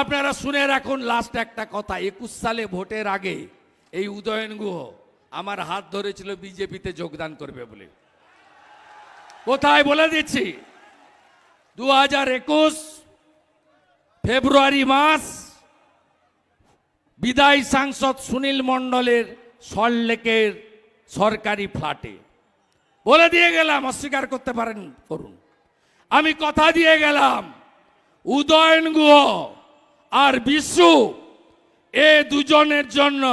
আপনারা শুনে রাখুন লাস্ট একটা কথা, একুশ সালে ভোটের আগে এই উদয়ন গুহ আমার হাত ধরেছিল বিজেপিতে যোগদান করবে বলে। কোথায় বলে দিচ্ছি? দু হাজার একুশ ফেব্রুয়ারি মাস বিদায়ী সাংসদ সুনীল মণ্ডলের সল্লেকের সরকারি ফ্ল্যাটে। বলে দিয়ে গেলাম, অস্বীকার করতে পারেন, করুন। আমি কথা দিয়ে গেলাম, উদয়ন গুহ আর বিশু এ দুজনের জন্য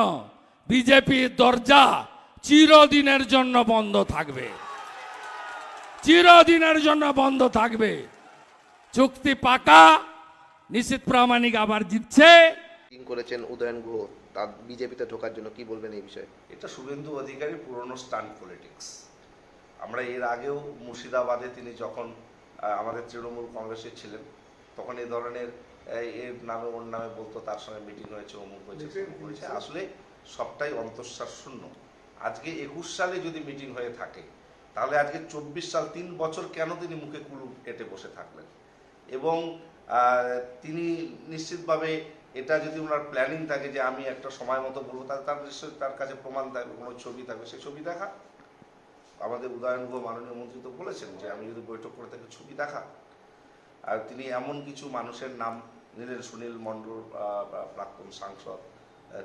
বিজেপির দরজা চিরদিনের জন্য বন্ধ থাকবে। চিরদিনের জন্য বন্ধ থাকবে। চুক্তি পাকা নিশ্চিত প্রামাণিক আবার জিতছে। করেছেন উদয়ন গুহ তার বিজেপিতে ঢোকার জন্য কি বলবেন এই বিষয়ে? এটা শুভেন্দু অধিকারী পুরনো স্টান পলিটিক্স। আমরা এর আগেও মুর্শিদাবাদে তিনি যখন আমাদের তৃণমূল কংগ্রেসে ছিলেন তখন এই ধরনের এর নামে ওর নামে বলতো তার সঙ্গে মিটিং হয়েছে অমুক হয়েছে তমুক হয়েছে। আসলে সবটাই অন্তঃশ্বাস শূন্য। আজকে একুশ সালে যদি মিটিং হয়ে থাকে তাহলে আজকে চব্বিশ সাল তিন বছর কেন তিনি মুখে কুলু এটে বসে থাকলেন? এবং তিনি নিশ্চিতভাবে এটা যদি ওনার প্ল্যানিং থাকে যে আমি একটা সময় মতো বলব তাহলে তার নিশ্চয়ই তার কাছে প্রমাণ থাকবে কোনো ছবি থাকবে। সেই ছবি দেখা। আমাদের উদয়ন গুহ মাননীয় মন্ত্রী তো বলেছেন যে আমি যদি বৈঠক করে থাকি ছবি দেখা আর তিনি এমন কিছু মানুষের নাম নিলেন, সুনীল মণ্ডল প্রাক্তন সাংসদ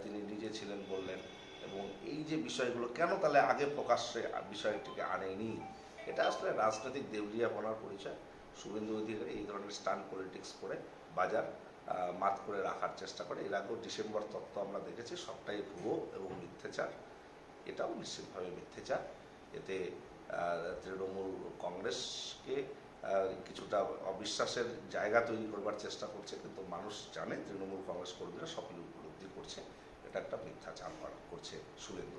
তিনি নিজে ছিলেন বললেন। এবং এই যে বিষয়গুলো, কেন তাহলে আগে প্রকাশ্যে বিষয়টিকে আনেনি? এটা আসলে রাজনৈতিক দেউলিয়াপনার পরিচয়। শুভেন্দু অধিকারী এই ধরনের স্টান পলিটিক্স করে বাজার মাত করে রাখার চেষ্টা করে। এর আগেও ডিসেম্বর তত্ত্ব আমরা দেখেছি, সবটাই ভুয়ো এবং মিথ্যাচার। এটাও নিশ্চিতভাবে মিথ্যাচার। এতে তৃণমূল কংগ্রেসকে কিছুটা অবিশ্বাসের জায়গা তৈরি করবার চেষ্টা করছে, কিন্তু মানুষ জানে তৃণমূল কংগ্রেস কর্মীরা সকলে উপলব্ধি করছে। এটা একটা মিথ্যাচার করছে শুভেন্দু